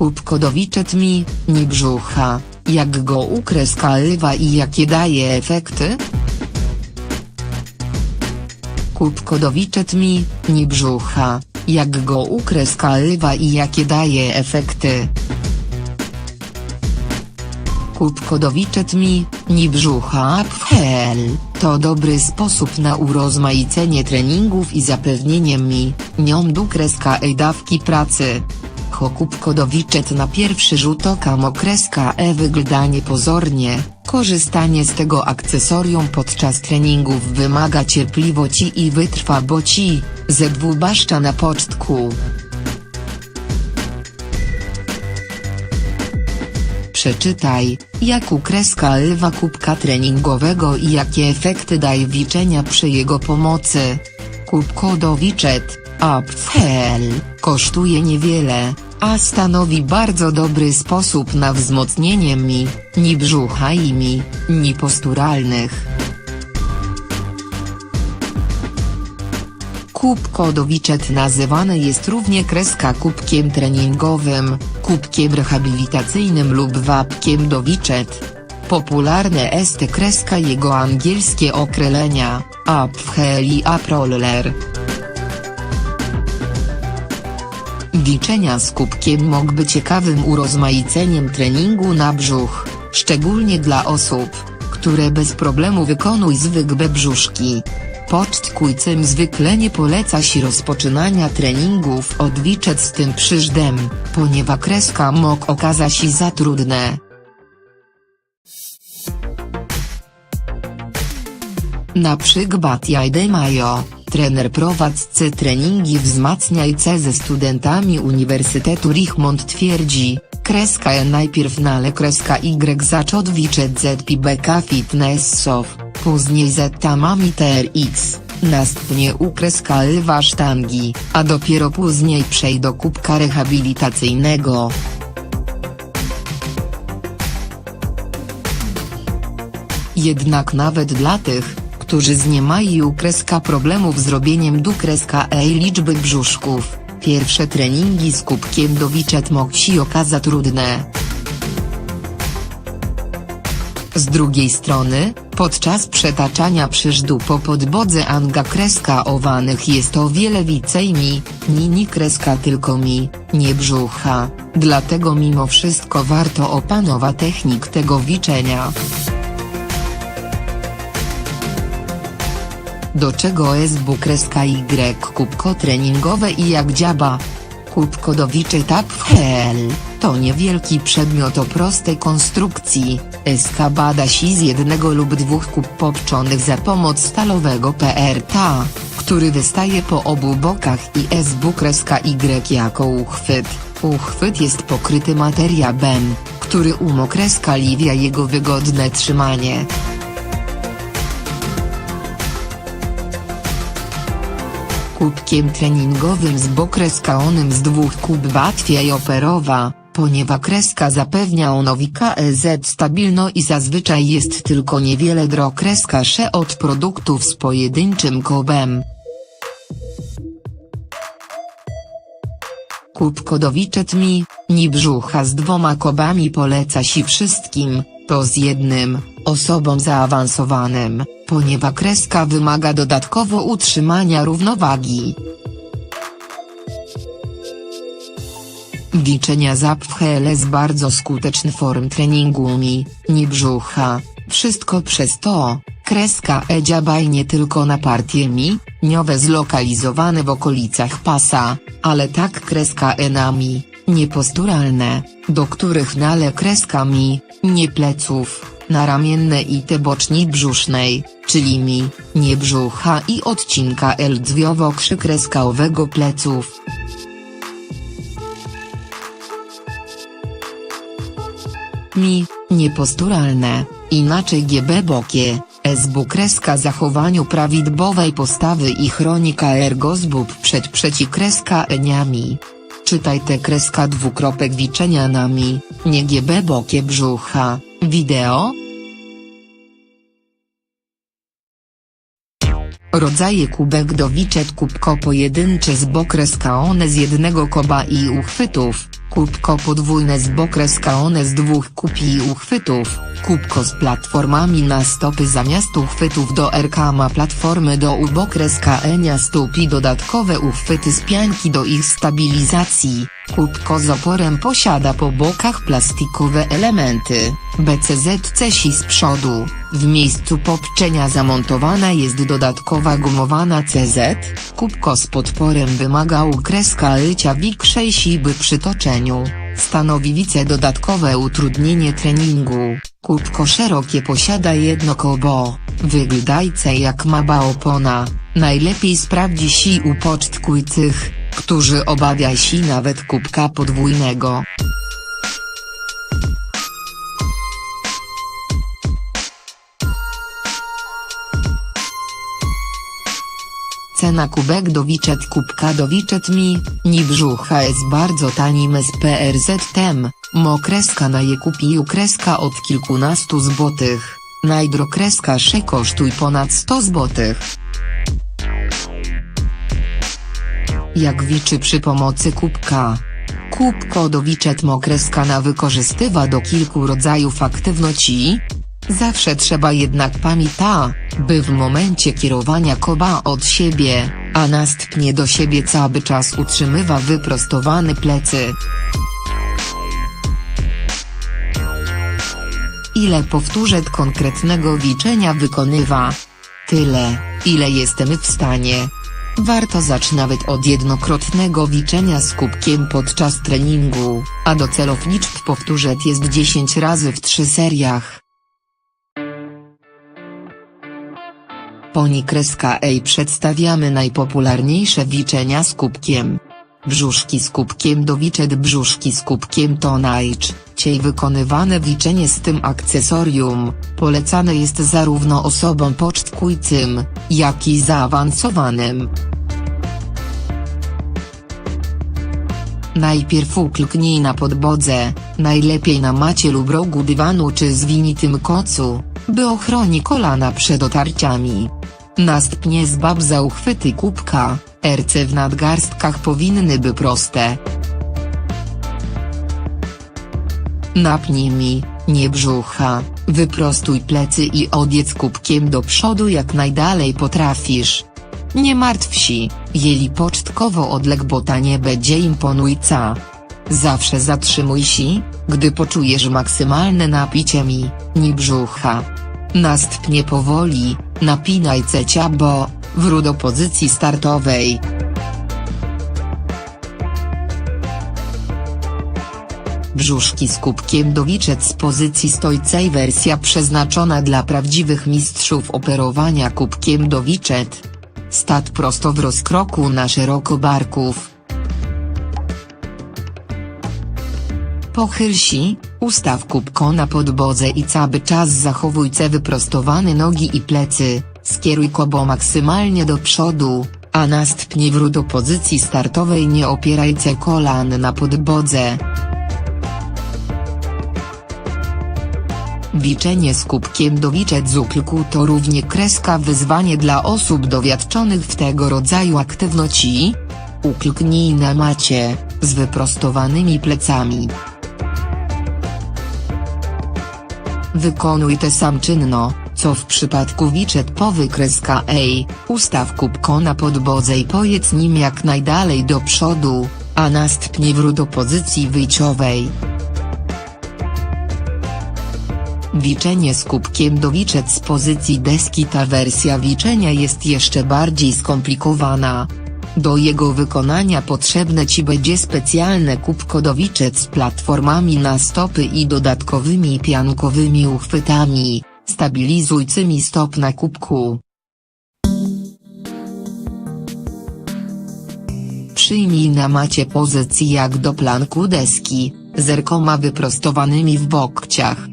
Kubkodowiczet mi, ni brzucha, jak go ukreska lwa i jakie daje efekty? Kubkodowiczet mi, ni brzucha, jak go ukreska lwa i jakie daje efekty? Kubkodowiczet mi, ni brzucha pchel, to dobry sposób na urozmaicenie treningów i zapewnienie mi, niom kreska e dawki pracy. Ho Kubkodowiczet na pierwszy rzut oka mokreska e wygląda niepozornie, korzystanie z tego akcesorium podczas treningów wymaga cierpliwości i wytrwałości, ZW Baszcza na pocztku. Przeczytaj, jak ukreska lwa kubka treningowego i jakie efekty daje wiczenia przy jego pomocy. Kubkodowiczet, Apfel, kosztuje niewiele, a stanowi bardzo dobry sposób na wzmocnienie mi, ni brzucha i mi, ni posturalnych. Kubkodowiczet nazywany jest równie kreska kubkiem treningowym, kubkiem rehabilitacyjnym lub wapkiem dowiczet. Popularne jest kreska jego angielskie okrelenia, Apfel i Aproller. Wiczenia z kubkiem mogły ciekawym urozmaiceniem treningu na brzuch, szczególnie dla osób, które bez problemu wykonują zwykłe brzuszki. Pocztkujcym zwykle nie poleca się rozpoczynania treningów od wiczet z tym przyżdem, ponieważ kreska mok okaza się za trudne. Na przykład Jajde Majo, trener prowadzący treningi wzmacniajce ze studentami Uniwersytetu Richmond twierdzi, kreska E najpierw nale kreska Y zaczął wiczet ZPBK Fitness Soft, później Z tamami TRX, następnie U kreska lwa sztangi, a dopiero później przejść do kubka rehabilitacyjnego. Jednak nawet dla tych, którzy nie mają kreska problemów z robieniem du kreska e liczby brzuszków, pierwsze treningi z kubkiem do wiczet mogą się okazać trudne. Z drugiej strony, podczas przetaczania przyżdu po podbodze anga kreska owanych jest o wiele więcej mi, ni ni kreska tylko mi, nie brzucha, dlatego mimo wszystko warto opanować technik tego wiczenia. Do czego SB kreska Y kubko treningowe i jak dziaba? Kubko do Tap Hell, to niewielki przedmiot o prostej konstrukcji, SK bada się z jednego lub dwóch kub popczonych za pomoc stalowego PRTA, który wystaje po obu bokach i SB kreska Y jako uchwyt. Uchwyt jest pokryty materiałem, który umokreska liwia jego wygodne trzymanie. Kubkiem treningowym z bokreskaonym z dwóch kub łatwiej operowa, ponieważ kreska zapewnia onowi KEZ stabilno i zazwyczaj jest tylko niewiele drokreska sze od produktów z pojedynczym kobem. Kubkodowiczet mi, ni brzucha z dwoma kobami poleca się wszystkim, to z jednym, osobom zaawansowanym, ponieważ kreska wymaga dodatkowo utrzymania równowagi. Wiczenia zapwhel jest bardzo skuteczny form treningu mi, ni brzucha, wszystko przez to, kreska e dziabaj nie tylko na partie mi, niowe zlokalizowane w okolicach pasa, ale tak kreska e nami, nieposturalne, do których nale kreska mi, nie pleców, na ramienne i te boczni brzusznej, czyli mi, nie brzucha i odcinka L-dwiowo-krzykreska pleców. Mi, nieposturalne, inaczej GB bokie, SB kreska zachowaniu prawidłowej postawy i chronika ergozbub przed przecikreska eniami. Czytaj te kreska dwukropek wiczenia nami, nie GB bokie brzucha, wideo? Rodzaje kubek do wiczet kubko pojedyncze z bokreska one z jednego koba i uchwytów, Kubko podwójne z bokreska one z dwóch kupi i uchwytów, kubko z platformami na stopy zamiast uchwytów do RK ma platformy do ubokreska enia stóp i dodatkowe uchwyty z pianki do ich stabilizacji, kubko z oporem posiada po bokach plastikowe elementy, BCZ cesi z przodu, w miejscu popczenia zamontowana jest dodatkowa gumowana CZ, kubko z podporem wymaga ukreska lycia większej siły przy toczeniu, stanowi wice dodatkowe utrudnienie treningu, kubko szerokie posiada jedno koło, wyglądajce jak mała opona, najlepiej sprawdzi si u pocztkujcych, którzy obawia si nawet kubka podwójnego. Cena kubek do wiczet kubka do wiczet mi, ni brzucha jest bardzo tanim z PRZ-tem, mokreska na je kupi ukreska od kilkunastu złotych, najdrokreska sze kosztuj ponad 100 złotych. Jak wiczy przy pomocy kubka. Kubko do wiczet mokreska wykorzystywa do kilku rodzajów aktywności, Zawsze trzeba jednak pamięta, by w momencie kierowania koba od siebie, a następnie do siebie cały czas utrzymywa wyprostowane plecy. Ile powtórzeń konkretnego wiczenia wykonywa? Tyle, ile jestem w stanie. Warto zacząć nawet od jednokrotnego wiczenia z kubkiem podczas treningu, a do celów liczb powtórzeń jest 10 razy w 3 seriach. Poni kreska Ej przedstawiamy najpopularniejsze wiczenia z kubkiem. Brzuszki z kubkiem do wiczet brzuszki z kubkiem to najczęściej wykonywane wiczenie z tym akcesorium, polecane jest zarówno osobom pocztkujcym, jak i zaawansowanym. Najpierw uklknij na podbodze, najlepiej na macie lub rogu dywanu czy zwinitym kocu, by ochroni kolana przed otarciami. Następnie zbab za uchwyty kubka, RC w nadgarstkach powinny by proste. Napnij mi, nie brzucha, wyprostuj plecy i odjedz kubkiem do przodu jak najdalej potrafisz. Nie martw się, jeli pocztkowo odleg bota nie będzie imponująca. Zawsze zatrzymuj się, gdy poczujesz maksymalne napicie mi, ni brzucha. Następnie powoli, napinaj cecia bo, wróć do pozycji startowej. Brzuszki z kubkiem do wiczet z pozycji stojcej wersja przeznaczona dla prawdziwych mistrzów operowania kubkiem do wiczet. Stat prosto w rozkroku na szeroko barków. Pochyl się, ustaw kubko na podbodze i cały czas zachowujcie wyprostowane nogi i plecy, skieruj kobo maksymalnie do przodu, a następnie wróć do pozycji startowej nie opierajcie kolan na podbodze. Wiczenie z kubkiem do uklku to równie kreska wyzwanie dla osób dowiadczonych w tego rodzaju aktywności. Uklknij na macie, z wyprostowanymi plecami. Wykonuj te sam czynno, co w przypadku wiczet powy kreska Ej, ustaw kubko na podbodze i pojedz nim jak najdalej do przodu, a następnie wróć do pozycji wyjściowej. Wiczenie z kubkiem do wiczet z pozycji deski Ta wersja wiczenia jest jeszcze bardziej skomplikowana. Do jego wykonania potrzebne Ci będzie specjalne kubko do wiczet z platformami na stopy i dodatkowymi piankowymi uchwytami, stabilizującymi stop na kubku. Przyjmij na macie pozycji jak do planku deski, z rękoma wyprostowanymi w bokciach.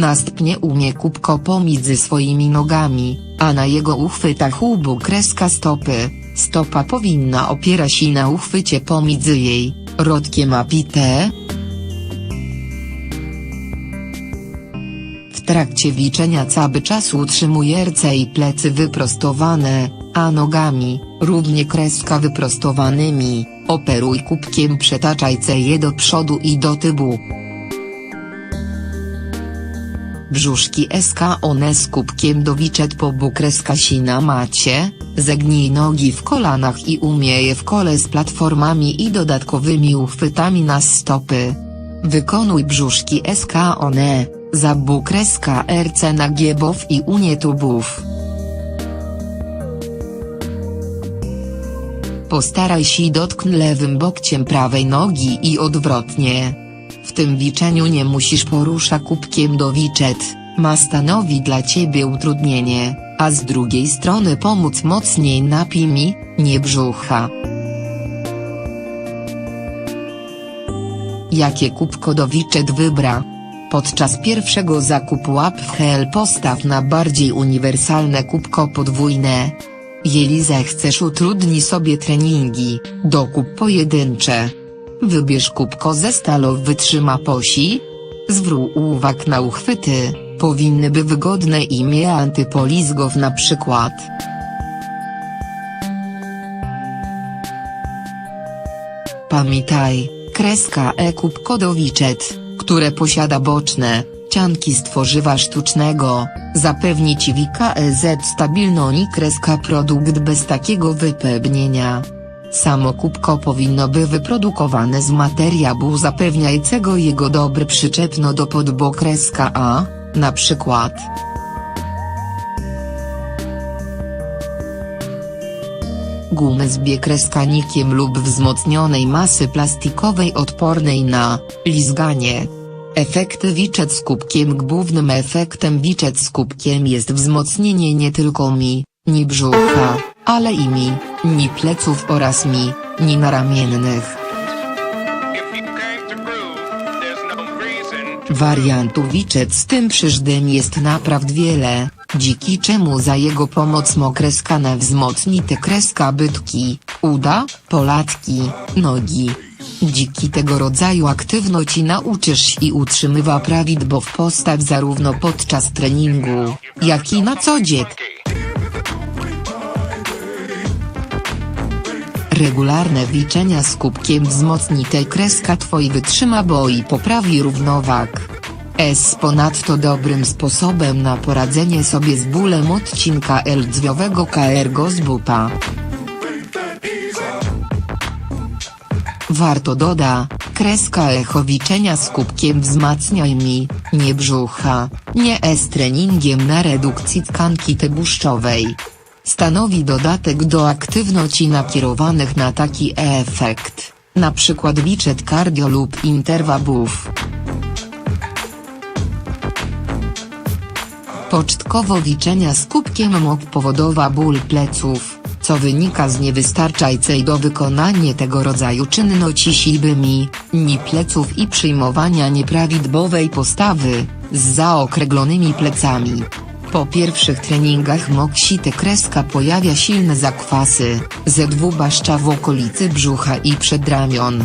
Następnie umie kubko pomiędzy swoimi nogami, a na jego uchwytach ubu kreska stopy, stopa powinna opierać się na uchwycie pomiędzy jej, rodkiem a pite. W trakcie wiczenia cały czas utrzymuje ręce i plecy wyprostowane, a nogami, równie kreska wyprostowanymi, Operuj kubkiem przetaczaj je do przodu i do tyłu. Brzuszki SK one z kubkiem do wiczet po bukreska si na macie, zegnij nogi w kolanach i umieje w kole z platformami i dodatkowymi uchwytami na stopy. Wykonuj brzuszki SK one, za bukreska RC na giebów i unie tubów. Postaraj się dotknąć lewym bokciem prawej nogi i odwrotnie. Tym wiczeniu nie musisz porusza kubkiem do wiczet, ma stanowi dla ciebie utrudnienie, a z drugiej strony pomóc mocniej napij mi, nie brzucha. Jakie kubko do wiczet wybra? Podczas pierwszego zakupu łap w HL postaw na bardziej uniwersalne kubko podwójne. Jeżeli zechcesz utrudni sobie treningi, dokup pojedyncze. Wybierz kubko ze stalow wytrzyma posi. Zwróć uwagę na uchwyty, powinny by wygodne imię antypolizgów na przykład. Pamiętaj, kreska e kubko do wiczet, które posiada boczne, cianki z tworzywa sztucznego, zapewni Ci WKEZ stabilną i kreska produkt bez takiego wypełnienia. Samo kubko powinno by wyprodukowane z materiału zapewniającego jego dobry przyczepno do podbokreska A, na przykład. Gumy z biekreskanikiem lub wzmocnionej masy plastikowej odpornej na lizganie. Efekty wiczet z kubkiem Głównym efektem wiczet z kubkiem jest wzmocnienie nie tylko mi, ni brzucha, ale i mi, ni pleców oraz mi, ni reason Wariantów wiczet z tym przyżdym jest naprawdę wiele, dziki czemu za jego pomoc mokreskane wzmocni te kreska bytki, uda, polatki, nogi. Dziki tego rodzaju aktywności nauczysz i utrzymywa prawidło w postaw zarówno podczas treningu, jak i na co dzień. Regularne wiczenia z kubkiem wzmocni tę kreska twoi wytrzyma bo i poprawi równowag. S ponadto dobrym sposobem na poradzenie sobie z bólem odcinka L-dźwiowego KR z bupa. Warto doda, kreska echowiczenia z kubkiem wzmacniaj mi, nie brzucha, nie S treningiem na redukcji tkanki tłuszczowej. Stanowi dodatek do aktywności nakierowanych na taki efekt, przykład wiczet cardio lub interwałów. Początkowo wiczenia z kubkiem mógł powodować ból pleców, co wynika z niewystarczającej do wykonania tego rodzaju czynności siłbymi, ni pleców i przyjmowania nieprawidłowej postawy, z zaokrąglonymi plecami. Po pierwszych treningach moksite kreska pojawia silne zakwasy, ze dwubaszcza w okolicy brzucha i przedramion,